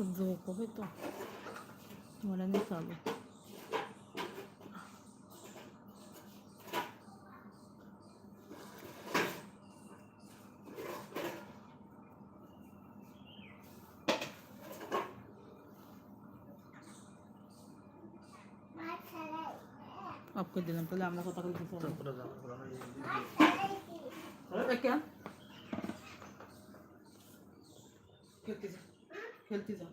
তোমাদের জন্যই কমেন্ট করছি বেশি সহ্য হবে তো তোমার নিয়ে চলো অফ করে দিলাম তাহলে আমরা কথা খেলতে যাও।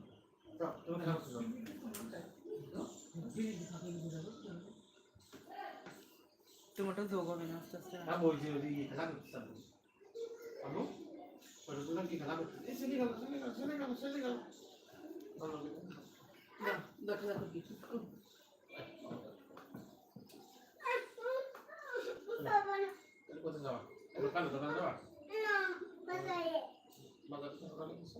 তোমারটা যোগ হবে না আস্তে আস্তে হ্যাঁ, বলছি, ওই খেলা করতে যাব। আবু, তোমরা কি খেলা করছ? এই চলে গেল, চলে গেল, চলে গেল, চলে গেল। দেখো দেখো কি কোথায় যাওয়া? দোকানে, দোকানে যাওয়া? বাজারে তো দোকানে গেছো?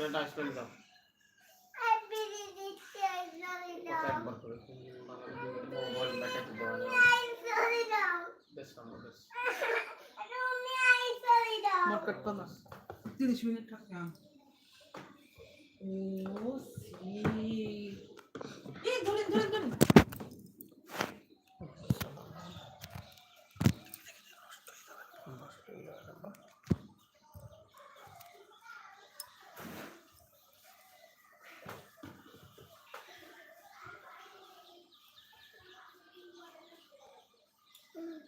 কাট কর না। তিরিশ মিনিট ও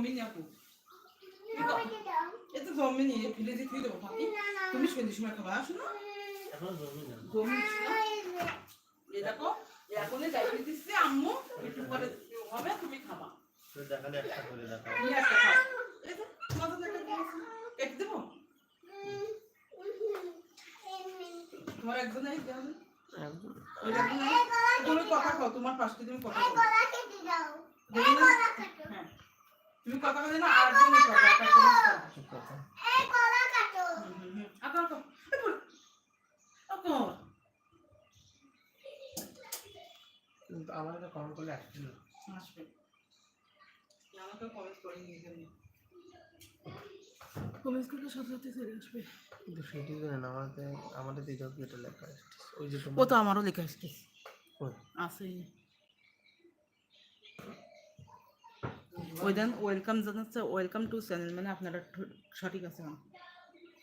চালু হয়ে গেল? এটা হলো জমিন আপু এটা জমিন এই ফ্রিজে থুই দেবো ফাঁকি তুমি সন্ধ্যের সময় খাবা শোনো। এখন জমি না। জমিন ছিল এই দেখো এখন ডাইতে দিচ্ছে আম্মু। একটু পরে হবে তুমি খাবা। তো দেখালে একটা করে দেখাও। নিয়ে একটা খাও। এই তোমাদের একটা দিয়েছি কেটে দেবো? তোমার একজনের তুমি কথা খাও তোমার পাশে তুমি কথা খাও হ্যাঁ। তুমি কথা না আর কথা। আবার কিন্তু আমার এটা কমেন্ট করলে না। আসবে। আমাকে কমেন্ট করে নিয়ে যাবেন কমেন্ট করলে সাথে সাথে চলে আসবে। কিন্তু সেটি আমাদের আমাদের দিদাও কি এটা লেখা আসছে ওই যে ও তো আমারও লেখা আসছে আছে। ওই দেন ওয়েলকাম জানাচ্ছে ওয়েলকাম টু চ্যানেল মানে আপনারা ঠ- সঠিক আছে না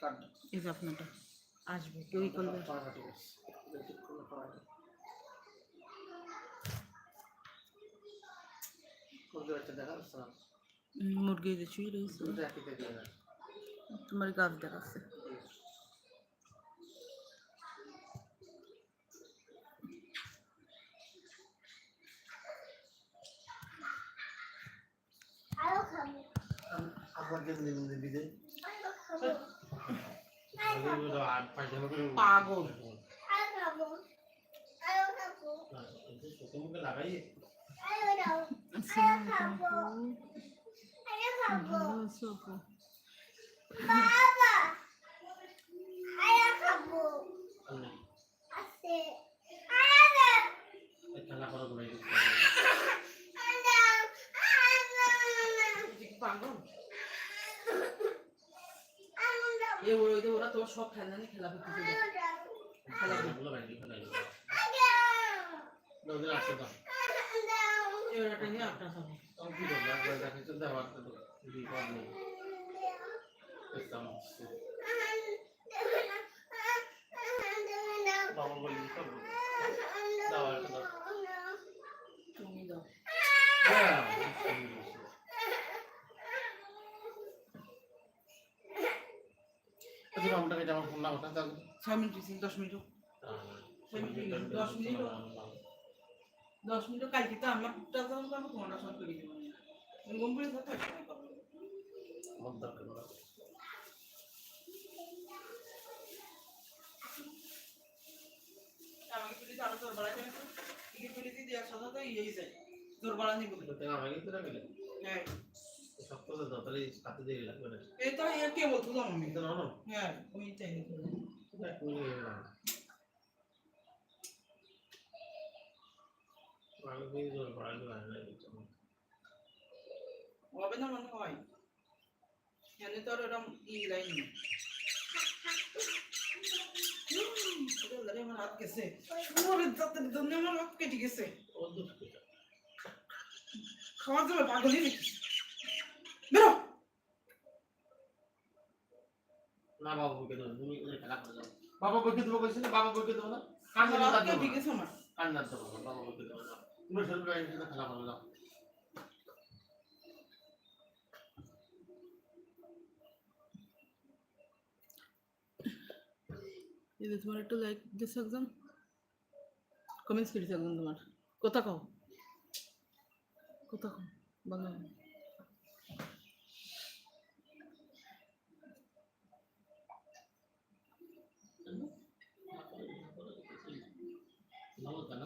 কার্ড- এই যে আপনারটা আসবে কেউ ই করবে পাড়া ঠিক আছে। এটা ঠিক করলে পাওয়া যাবে। মুরগি বাচ্চা দেখা যাচ্ছে না? উম, মুরগি যে শুয়ে রয়েছে দুটো একই দেখলে না। তোমার গাছ দেখাচ্ছে আবার কেমনি কেমনি বিদায়? আর পায়জামা করে পাগল খেলা করা ঘুরাই এটা কি পাগল এ ওই ওই ওরা তোমার সব খেলা নিয়ে খেলা করতে। এ ওরাটা নিয়ে আপনার ইসলাম বাবা বলি সব দাও দাও। তুমি দাও। হ্যাঁ আচ্ছা বাবুটাকে যেমন ফোন না ওঠা তাহলে ছয় মিনিট হয়েছে, দশ মিনিট হোক। দশ মিনিট দশ মিনিট কালকে তো আমার টাকা সব করে দেবো করে। আমার দরকার আরও তোর যাবে টিকিট দিয়ে ইয়েই যায়। তোর বাড়া নিয়ে আমার হ্যাঁ। সব কথা দাও তাহলে কাতে দেরি লাগবে না। এই তো কে বলতো জানো আমি কিন্তু না। না হ্যাঁ না ভালো জোর হবে না মনে হয়? এখানে তো আর ওরকম ই লাইন আমার হাত গেছে। আমার হাত কেটে গেছে। খাওয়া যাবে পাগলই নাকি? না বাবা বকে দেবো তুমি ওদের খেলা করে যাও বাবা বকে দেবো কইছি না বাবা বকে দেবো না। কান্না দেবো কান্না দেবো না বাবা বকে দেবো না। তুমি খেলা করে যাও। এই যে তোমার একটু লাইক দিছে একজন? কমেন্টস করেছে একজন তোমার। কথা কও। কথা কও বাংলা ভালো কেন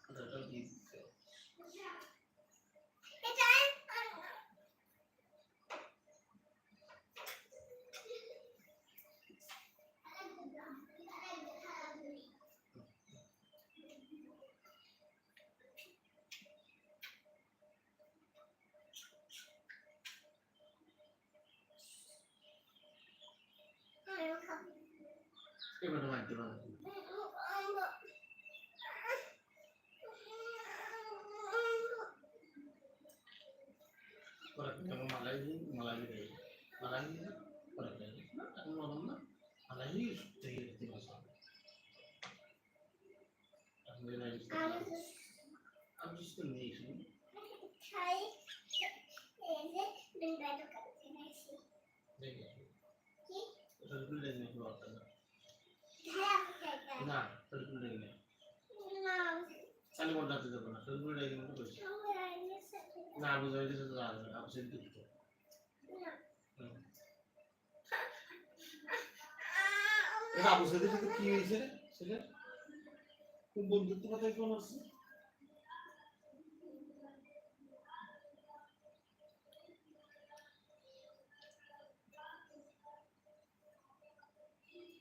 ওটা দিয়ে দিচ্ছে এবারে মারতে পারো Para kita mau malai ini, malai ini, malai ini, para kita ini, aku mau mana, malai ini dari dulu dari ini, kali mau datang ke mana, terus dulu dari itu terus. না বুঝাই দিতে তো জানবে না আপনি দুঃখ এটা আবু সাইদের সাথে কি হয়েছে সেটা খুব বন্ধুত্ব কথাই কোন আছে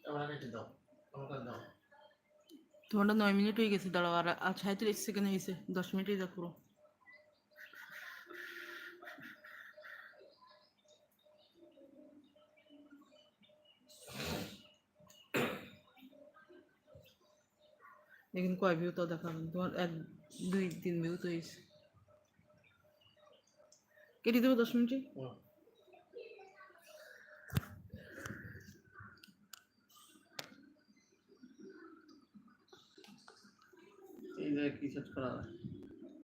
আমার কেটে দাও আমাকে দাও তোমারটা নয় মিনিট হয়ে গেছে, দাঁড়াও, আর আর সাঁত্রিশ সেকেন্ড হয়েছে দশ মিনিটই দেখো। এখন কয় ভিউ তো দেখাবেন তোমার এক, দুই, তিন ভিউ তো হয়েছে। কেটে দেবো দশ মিনিটে হুম। এই যে কি সেট করা হয়